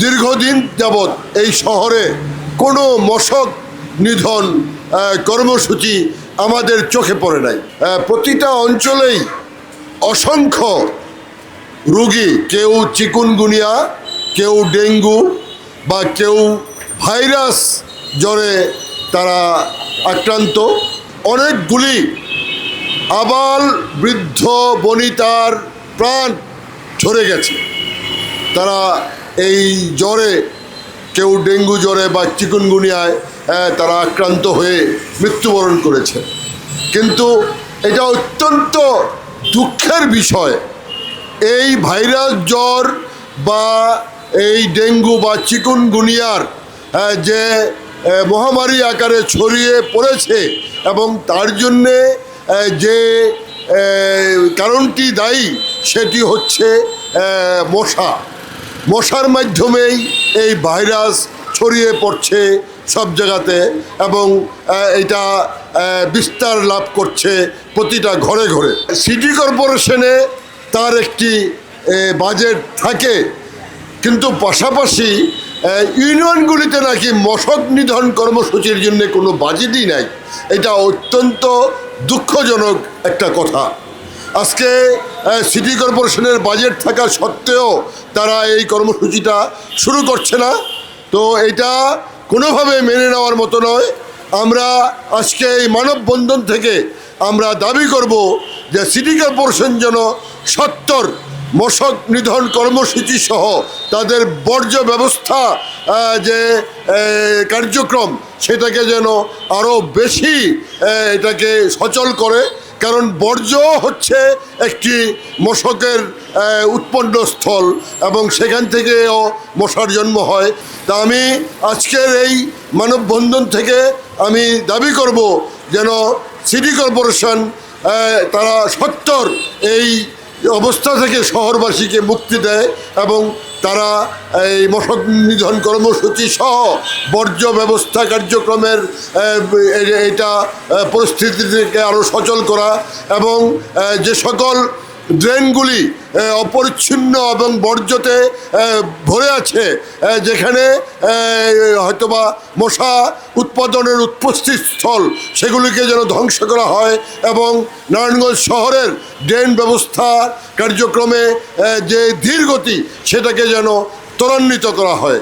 দীর্ঘদিন যাবৎ এই শহরে কোনো মশক নিধন কর্মসূচি আমাদের চোখে পড়ে নাই। প্রতিটা অঞ্চলেই অসংখ্য রুগী, কেউ চিকুনগুনিয়া, কেউ ডেঙ্গু বা কেউ ভাইরাস জ্বরে তারা আক্রান্ত। অনেকগুলি আবাল বৃদ্ধ বনিতার প্রাণ ঝরে গেছে। তারা এই জ্বরে কেউ ডেঙ্গু জ্বরে বা চিকুনগুনিয়ায় তারা আক্রান্ত হয়ে মৃত্যুবরণ করেছে। কিন্তু এটা অত্যন্ত দুঃখের বিষয়। এই ভাইরাস জ্বর বা এই ডেঙ্গু বা চিকুনগুনিয়ার যে মহামারী আকারে ছড়িয়ে পড়েছে এবং তার জন্যে যে কারণটি দায়ী, সেটি হচ্ছে মশা। মশার মাধ্যমেই এই ভাইরাস ছড়িয়ে পড়ছে সব জায়গাতে এবং এটা বিস্তার লাভ করছে প্রতিটা ঘরে ঘরে। সিটি কর্পোরেশনে তার একটি বাজেট থাকে, কিন্তু পাশাপাশি ইউনিয়নগুলিতে নাকি মশক নিধন কর্মসূচির জন্য কোনো বাজেটই নাই। এটা অত্যন্ত দুঃখজনক একটা কথা। আজকে সিটি কর্পোরেশনের বাজেট থাকা সত্ত্বেও তারা এই কর্মসূচিটা শুরু করছে না। তো এটা কোনোভাবে মেনে নেওয়ার মতো নয়। আমরা আজকে এই মানববন্ধন থেকে আমরা দাবি করব যে সিটি কর্পোরেশন যেন সত্তর মশক নিধন কর্মসূচি সহ তাদের বর্জ্য ব্যবস্থা যে কার্যক্রম, সেটাকে যেন আরও বেশি এটাকে সচল করে কারণ বর্জ্য হচ্ছে একটি মশকের উৎপন্ন স্থল এবং সেখান থেকেও মশার জন্ম হয়। তা আমি আজকের এই মানববন্ধন থেকে আমি দাবি করব যেন সিটি কর্পোরেশন তারা সত্তর এই অবস্থা থেকে শহরবাসীকে মুক্তি দেয় এবং তারা এই মশক নিধন কর্মসূচি সহ বর্জ্য ব্যবস্থা কার্যক্রমের এটা পরিস্থিতিকে আরও সচল করা এবং যে সকল ড্রেনগুলি অপরিচ্ছন্ন এবং বর্জ্যতে ভরে আছে যেখানে হয়তোবা মশা উৎপাদনের স্থল সেগুলিকে যেন ধ্বংস করা হয় এবং নারায়ণগঞ্জ শহরের ড্রেন ব্যবস্থা কার্যক্রমে যে ধীরগতি, সেটাকে যেন ত্বরান্বিত করা হয়।